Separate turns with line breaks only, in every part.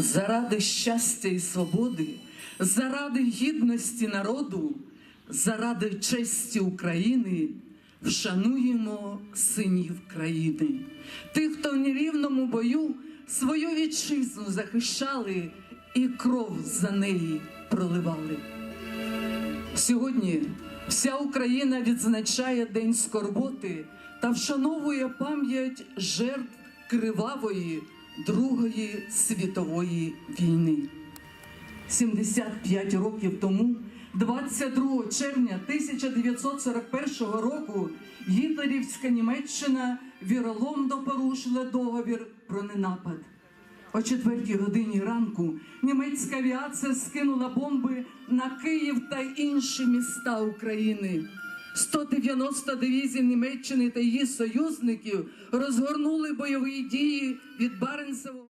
заради щастя і свободи, заради гідності народу, заради честі України вшануємо синів країни, тих, хто в нерівному бою свою вітчизну захищали і кров за неї проливали. Сьогодні вся Україна відзначає День скорботи та вшановує пам'ять жертв кривавої Другої світової війни. 75 років тому, 22 червня 1941 року, гітлерівська Німеччина віроломно порушила договір про ненапад. О четвертій годині ранку німецька авіація скинула бомби на Київ та інші міста України. 190 дивізій Німеччини та її союзників розгорнули бойові дії від Баренцевого.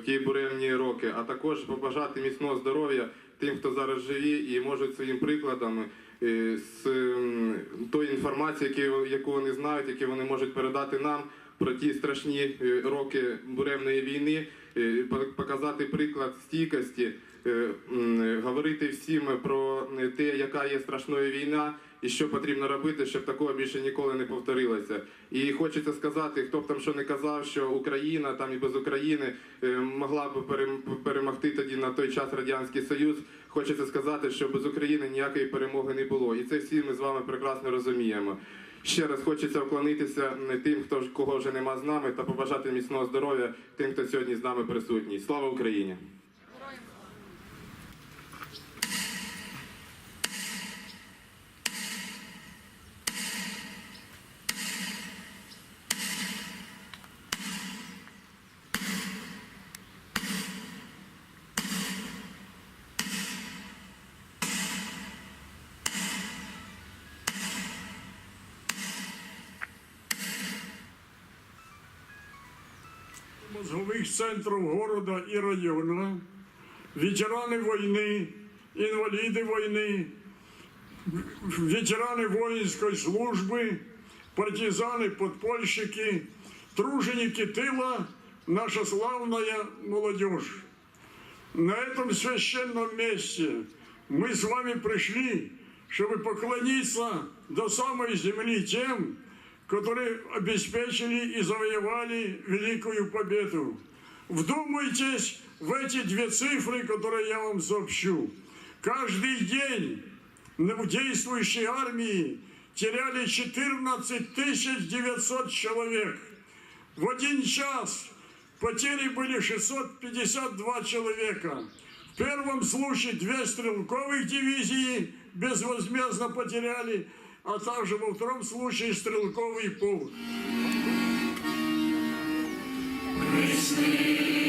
В ті буремні роки, а також побажати міцного здоров'я тим, хто зараз живі і можуть своїм прикладом е, з тої інформації, яку вони знають, яку вони можуть передати нам про ті страшні е, роки буремної війни, е, показати приклад стійкості, говорити всім про те, яка є страшною війна. І що потрібно робити, щоб такого більше ніколи не повторилося. І хочеться сказати, хто б там що не казав, що Україна там і без України е, могла б перемогти тоді на той час радянський союз. Хочеться сказати, що без України ніякої перемоги не було, і це всі ми з вами прекрасно розуміємо. Ще раз хочеться вклонитися тим, хто кого вже нема з нами, та побажати міцного здоров'я тим, хто сьогодні з нами присутній. Слава Україні!
мозговых центров города и района, ветераны войны, инвалиды войны, в- ветераны воинской службы, партизаны, подпольщики, труженики тыла, наша славная молодежь. На этом священном месте мы с вами пришли, чтобы поклониться до самой земли тем, которые обеспечили и завоевали великую победу. Вдумайтесь в эти две цифры, которые я вам сообщу. Каждый день в действующей армии теряли 14 900 человек. В один час потери были 652 человека. В первом случае две стрелковых дивизии безвозмездно потеряли, а также во втором случае стрелковый полк.
Прийшли